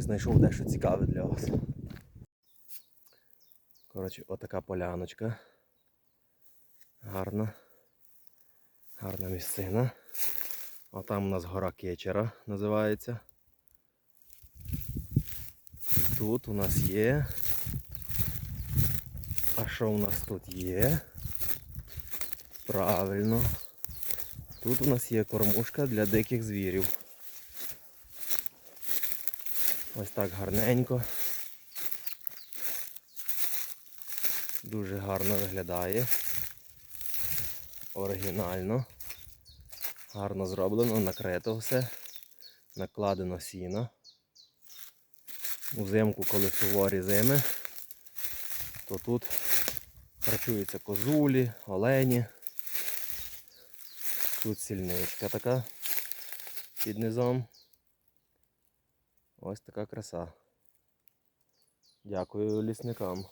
Знайшов дещо цікаве для вас. Коротше, отака поляночка. Гарна. Гарна місцина. А там у нас гора Кечера називається. Тут у нас є. А що у нас тут є? Правильно. Тут у нас є кормушка для диких звірів. Ось так гарненько. Дуже гарно виглядає. Оригінально. Гарно зроблено, накрито все. Накладено сіно. Узимку, коли суворі зими, то тут харчуються козулі, олені. Тут сільничка така під низом. Ось така краса. Дякую лісникам.